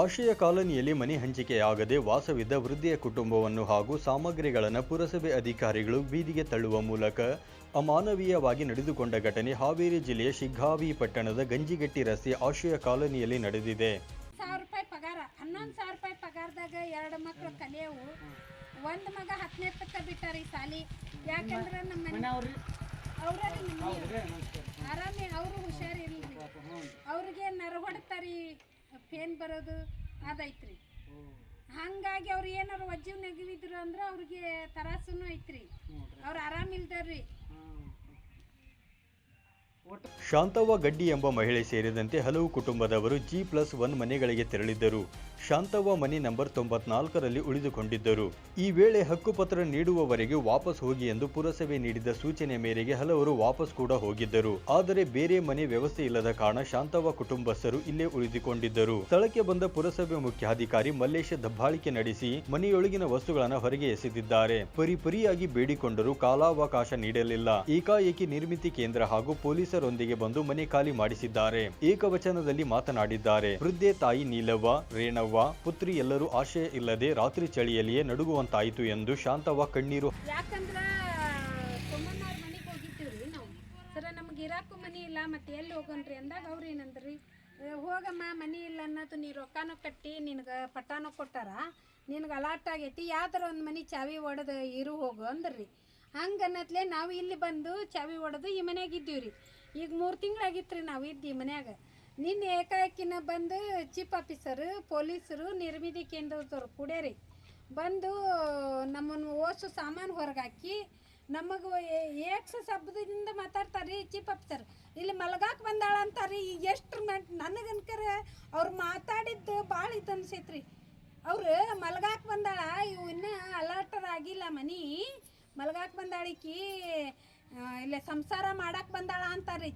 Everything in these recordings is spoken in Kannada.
ಆಶಯ ಕಾಲನಿಯಲ್ಲಿ ಮನೆ ಹಂಚಿಕೆಯಾಗದೆ ವಾಸವಿದ್ದ ವೃದ್ಧೆಯ ಕುಟುಂಬವನ್ನು ಹಾಗೂ ಸಾಮಗ್ರಿಗಳನ್ನು ಪುರಸಭೆ ಅಧಿಕಾರಿಗಳು ಬೀದಿಗೆ ತಳ್ಳುವ ಮೂಲಕ ಅಮಾನವೀಯವಾಗಿ ನಡೆದುಕೊಂಡ ಘಟನೆ ಹಾವೇರಿ ಜಿಲ್ಲೆಯ ಶಿಗ್ಗಾವಿ ಪಟ್ಟಣದ ಗಂಜಿಗಟ್ಟಿ ರಸ್ತೆ ಆಶಯ ಕಾಲನಿಯಲ್ಲಿ ನಡೆದಿದೆ. ಸಾವಿರ ರೂಪಾಯಿ ಪಗಾರ. ಹನ್ನೊಂದು ಸಾವಿರ ರೂಪಾಯಿ ಪಗಾರದಾಗ ಎರಡು ಮಕ್ಳು ಕಲಿಯವು. ಒಂದು ಮಗ ಹತ್ತನೇ ತಕ್ಕ ಬಿಟ್ಟಾರಿ ಸಾಲಿ. ಯಾಕಂದ್ರೆ ನಮ್ಮ ಮನೆ ಅವ್ರ ಆರಾಮೇ ಅವರು ಹುಷಾರಿರ್ಲಿ ಅವ್ರಿಗೆ ನರ ಹೊಡ್ತಾರಿ. ಪೇನ್ ಬರೋದು ಅದೈತ್ರಿ ಹಂಗಾಗಿ ಅವ್ರು ಏನಾರು ವಜ್ಜು ನೆಗವಿದ್ರು ಅಂದ್ರೆ ಅವ್ರಿಗೆ ತರಾಸುನು ಐತ್ರಿ. ಅವ್ರು ಆರಾಮಿಲ್ದಾರ್ರಿ ಶಾಂತವ್ವ ಗಡ್ಡಿ ಎಂಬ ಮಹಿಳೆ ಸೇರಿದಂತೆ ಹಲವು ಕುಟುಂಬದವರು ಜಿ ಪ್ಲಸ್ ಒನ್ ಮನೆಗಳಿಗೆ ತೆರಳಿದ್ದರು. ಶಾಂತವ್ವ ಮನೆ ನಂಬರ್ ತೊಂಬತ್ನಾಲ್ಕರಲ್ಲಿ ಉಳಿದುಕೊಂಡಿದ್ದರು. ಈ ವೇಳೆ ಹಕ್ಕುಪತ್ರ ನೀಡುವವರೆಗೆ ವಾಪಸ್ ಹೋಗಿ ಎಂದು ಪುರಸಭೆ ನೀಡಿದ ಸೂಚನೆ ಮೇರೆಗೆ ಹಲವರು ವಾಪಸ್ ಕೂಡ ಹೋಗಿದ್ದರು. ಆದರೆ ಬೇರೆ ಮನೆ ವ್ಯವಸ್ಥೆ ಇಲ್ಲದ ಕಾರಣ ಶಾಂತವ್ವ ಕುಟುಂಬಸ್ಥರು ಇಲ್ಲೇ ಉಳಿದುಕೊಂಡಿದ್ದರು. ಸ್ಥಳಕ್ಕೆ ಬಂದ ಪುರಸಭೆ ಮುಖ್ಯಾಧಿಕಾರಿ ಮಲ್ಲೇಶ ದಬ್ಬಾಳಿಕೆ ನಡೆಸಿ ಮನೆಯೊಳಗಿನ ವಸ್ತುಗಳನ್ನು ಹೊರಗೆ ಎಸೆದಿದ್ದಾರೆ. ಪರಿಪರಿಯಾಗಿ ಬೇಡಿಕೊಂಡರೂ ಕಾಲಾವಕಾಶ ನೀಡಲಿಲ್ಲ. ಏಕಾಏಕಿ ನಿರ್ಮಿತಿ ಕೇಂದ್ರ ಹಾಗೂ ಪೊಲೀಸರೊಂದಿಗೆ ಬಂದು ಮನೆ ಖಾಲಿ ಮಾಡಿಸಿದ್ದಾರೆ. ಏಕವಚನದಲ್ಲಿ ಮಾತನಾಡಿದ್ದಾರೆ. ವೃದ್ಧೆ ತಾಯಿ ನೀಲವ್ವ, ರೇಣವ್ವ ಪುತ್ರಿ ಎಲ್ಲರೂ ಆಶಯ ಇಲ್ಲದೆ ರಾತ್ರಿ ಚಳಿಯಲ್ಲಿಯೇ ನಡುಗುವಂತಾಯಿತು ಎಂದು ಶಾಂತವ್ವ ಕಣ್ಣೀರು ಮನೆಗೆ ನಾವು. ಸರ ನಮ್ಗೆ ಇರಾಕು ಮನಿ ಇಲ್ಲ ಮತ್ತೆ ಎಲ್ಲಿ ಹೋಗೋಣ್ರಿ ಅಂದಾಗ ಅವ್ರು ಏನಂದ್ರಿ "ಏ, ಹೋಗಮ್ಮ ಮನಿ ಇಲ್ಲ ಅನ್ನೋದು ನೀ ರೊಕ್ಕನೂ ಕಟ್ಟಿ ನಿನಗೆ ಪಟ್ಟಾನು ಕೊಟ್ಟಾರ ನಿನಗೆ ಅಲಾಟ್ ಆಗೈತಿ ಯಾವ್ದಾರ ಒಂದು ಮನೆ ಚಾವಿ ಒಡೆದು ಇರು ಹೋಗು ಅಂದ್ರಿ. ಹಂಗೆ ಅನ್ನತ್ಲೆ ನಾವು ಇಲ್ಲಿ ಬಂದು ಚಾವಿ ಒಡೆದು ಈ ಮನ್ಯಾಗ ಇದ್ದೀವ್ರಿ. ಈಗ ಮೂರು ತಿಂಗಳಾಗಿತ್ತು ರೀ ನಾವು ಇದ್ದು ಈ ಮನ್ಯಾಗ. ನಿನ್ನೆ ಏಕಾಏಕಿನ ಬಂದು ಚೀಫ್ ಆಫೀಸರು, ಪೊಲೀಸರು, ನಿರ್ಮಿತಿ ಕೇಂದ್ರದವ್ರು ಕುಡ್ಯಾರಿ. ಬಂದು ನಮ್ಮನ್ನು ಓಸು ಸಾಮಾನು ಹೊರಗಾಕಿ ನಮಗೆ ಏಕ್ಸ ಶಬ್ದದಿಂದ ಮಾತಾಡ್ತಾರೆ ಚೀಫ್ ಆಫೀಸರ್. ಇಲ್ಲಿ ಮಲಗಾಕ್ ಬಂದಾಳ ಅಂತಾರೆ ಈಗ ಎಷ್ಟು ನನಗನ್ಕರ ಅವ್ರು ಮಾತಾಡಿದ್ದು ಭಾಳ ಇದು ಅನ್ಸೈತ್ರಿ. ಅವ್ರು ಮಲಗಾಕ್ ಬಂದಾಳ, ಇವು ಇನ್ನೂ ಅಲರ್ಟರ್ ಆಗಿಲ್ಲ ಮನಿ. ಮಲಗಾಕ್ ಬಂದಾಳಿಕಿ ಇಲ್ಲೇ ಸಂಸಾರ ಮಾಡಕ್ ಬಂದಾಳ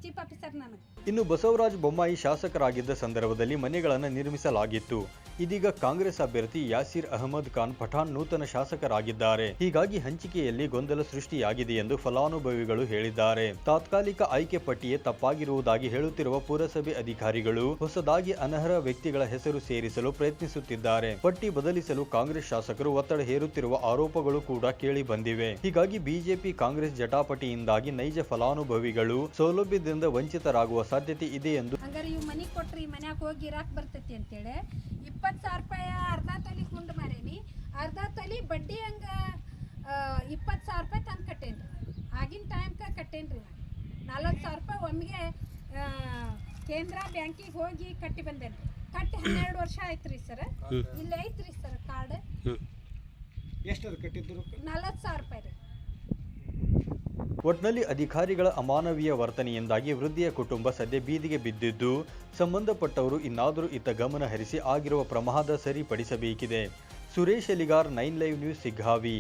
ಚೀಫ್ ಆಫೀಸರ್ ನನಗೆ. ಇನ್ನು ಬಸವರಾಜ ಬೊಮ್ಮಾಯಿ ಶಾಸಕರಾಗಿದ್ದ ಸಂದರ್ಭದಲ್ಲಿ ಮನೆಗಳನ್ನು ನಿರ್ಮಿಸಲಾಗಿತ್ತು. ಇದೀಗ ಕಾಂಗ್ರೆಸ್ ಅಭ್ಯರ್ಥಿ ಯಾಸಿರ್ ಅಹಮದ್ ಖಾನ್ ಪಠಾಣ್ ನೂತನ ಶಾಸಕರಾಗಿದ್ದಾರೆ. ಹೀಗಾಗಿ ಹಂಚಿಕೆಯಲ್ಲಿ ಗೊಂದಲ ಸೃಷ್ಟಿಯಾಗಿದೆ ಎಂದು ಫಲಾನುಭವಿಗಳು ಹೇಳಿದ್ದಾರೆ. ತಾತ್ಕಾಲಿಕ ಆಯ್ಕೆ ಪಟ್ಟಿಯೇ ತಪ್ಪಾಗಿರುವುದಾಗಿ ಹೇಳುತ್ತಿರುವ ಪುರಸಭೆ ಅಧಿಕಾರಿಗಳು ಹೊಸದಾಗಿ ಅನರ್ಹ ವ್ಯಕ್ತಿಗಳ ಹೆಸರು ಸೇರಿಸಲು ಪ್ರಯತ್ನಿಸುತ್ತಿದ್ದಾರೆ. ಪಟ್ಟಿ ಬದಲಿಸಲು ಕಾಂಗ್ರೆಸ್ ಶಾಸಕರು ಒತ್ತಡ ಹೇರುತ್ತಿರುವ ಆರೋಪಗಳು ಕೂಡ ಕೇಳಿ ಬಂದಿವೆ. ಹೀಗಾಗಿ ಬಿಜೆಪಿ ಕಾಂಗ್ರೆಸ್ ಜಟಾಪಟಿಯಿಂದಾಗಿ ನೈಜ ಫಲಾನುಭವಿಗಳು ಸೌಲಭ್ಯದಿಂದ ವಂಚಿತರಾಗುವ ಸಾಧ್ಯತೆ ಇದೆ ಎಂದು ಹಂಗಾರೆ ಇವ್ ಮನಿಗೆ ಕೊಟ್ರಿ ಈ ಮನ್ಯಾಗ ಹೋಗಿ ಇರಾಕ್ ಬರ್ತೈತಿ ಅಂತೇಳಿ. ಇಪ್ಪತ್ತು ಸಾವಿರ ರೂಪಾಯಿ ಅರ್ಧ ತಲಿ ಕುಂಡು ಮಾರೇನಿ. ಅರ್ಧ ತಲಿ ಬಡ್ಡಿ ಹಂಗ ಇಪ್ಪತ್ತು ಸಾವಿರ ರೂಪಾಯಿ ತಂದು ಕಟ್ಟೇನ್ರಿ. ಆಗಿನ ಟೈಮ್ಗೆ ಕಟ್ಟೇನ್ರಿ ನಾನು ನಲ್ವತ್ತು ಸಾವಿರ ರೂಪಾಯಿ ಒಮ್ಮೆಗೆ ಕೇಂದ್ರ ಬ್ಯಾಂಕಿಗೆ ಹೋಗಿ ಕಟ್ಟಿ ಬಂದೇನ್ರಿ. ಕಟ್ಟಿ ಹನ್ನೆರಡು ವರ್ಷ ಆಯ್ತ್ರಿ ರೀ ಸರ್ ಇಲ್ಲಿ ಐತ್ರಿ ಸರ್ ಕಾರ್ಡ್. ಎಷ್ಟು ಕಟ್ಟಿದ್ರು? ನಲ್ವತ್ತು ಸಾವಿರ ರೂಪಾಯಿ ರೀ. ಒಟ್ನಲ್ಲಿ ಅಧಿಕಾರಿಗಳ ಅಮಾನವೀಯ ವರ್ತನೆಯಿಂದಾಗಿ ವೃದ್ಧಿಯ ಕುಟುಂಬ ಸದ್ಯ ಬೀದಿಗೆ ಬಿದ್ದಿದ್ದು, ಸಂಬಂಧಪಟ್ಟವರು ಇನ್ನಾದರೂ ಇತ್ತ ಗಮನ ಹರಿಸಿ ಆಗಿರುವ ಪ್ರಮಾದ ಸರಿಪಡಿಸಬೇಕಿದೆ. Suresh Eligar, nine live news, Shiggavi.